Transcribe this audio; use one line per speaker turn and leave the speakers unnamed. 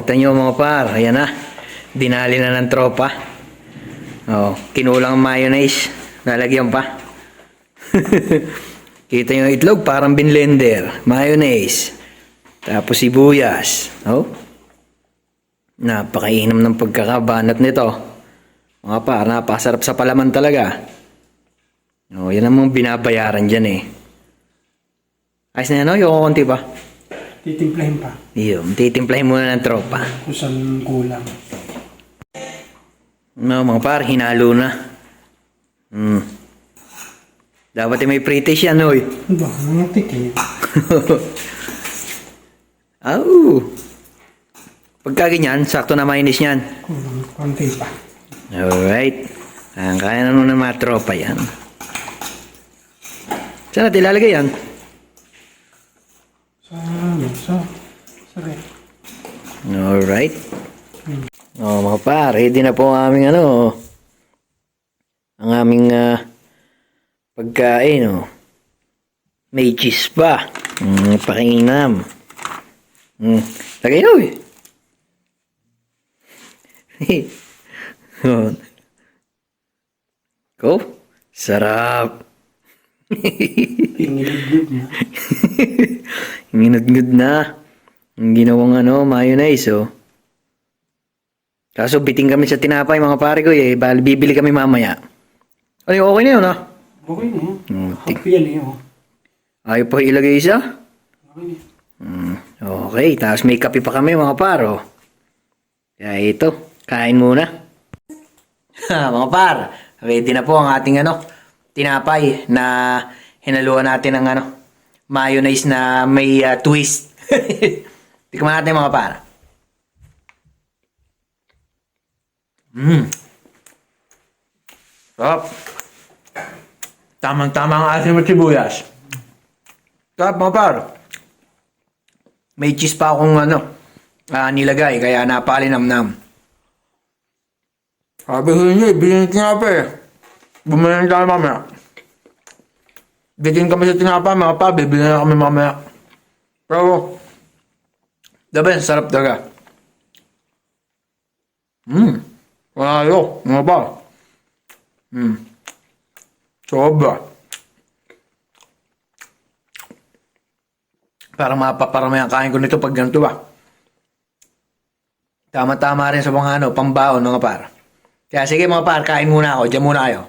kita nyo mga par. Ayan na. Dinali na ng tropa. Oh, kinulang ang mayonnaise. Nalagyan pa. kita nyo itlog, parang binlender. Mayonnaise. Tapos sibuyas. Oh. Napakainam ng pagkakabanat nito. Mga par, napasarap sa palaman talaga. Oh, yan ang mga binabayaran dyan eh. Ayos na yan, no? Yung konti pa.
Titimplahin pa.
Yun, titimplahin muna ng tropa.
Kung saan kulang.
No, mga par, hinalo na. Hmm. Dapat may pre-taste yan, oy.
Ba? Mga tikit.
Au! Pagka ganyan, sakto na mayonnaise niyan.
Kulang. Konti pa.
Alright. Ang kaya na nun ng mga tropa yan. Saan natin ilalagay yan?
Sa ano? Sa... Rep.
Alright. Oh, mga par, ready na po ang aming ano, ang aming ah, pagkain, oh. May cheese pa. Mm, pakinam. Mm, lagay na, eh. Oh. Go. Sarap.
Tingilid niya.
Nginad-ngad na. Ang ginawang ano, mayonnaise, oh. Kaso biting kami sa tinapay, mga pare ko, eh. Bali, bibili kami mamaya. Ay, okay na yun, ah.
Okay na yan.
Mm,
Happy yan eh. oh.
Ayaw pa ilagay isa?
Okay.
Mm, okay, tapos may kape pa kami, mga paro. Kaya ito, kain muna. mga par, ready na po ang ating ano, tinapay na hinaluan natin ng ano, mayonnaise na may ah, twist. Tikman natin mga par. Mmm. Sarap. Tamang-tama ang ating at sibuyas. Sarap mga par. May cheese pa akong ano, ah, nilagay, kaya napalinamnam. Sabi ko niyo, bilhin ng tinapay. Bumili tayo mamaya. Bitin kami sa tinapay, mga pa, bibili na kami mamaya. Pero, the best, sarap talaga. Mmm, wala kayo, mga pa. Mmm, sobra. Parang mapaparami ang kain ko nito pag ganito ba. Tama-tama rin sa mga ano, pambaon mga par. Kaya sige mga par, kain muna ako. Diyan muna kayo.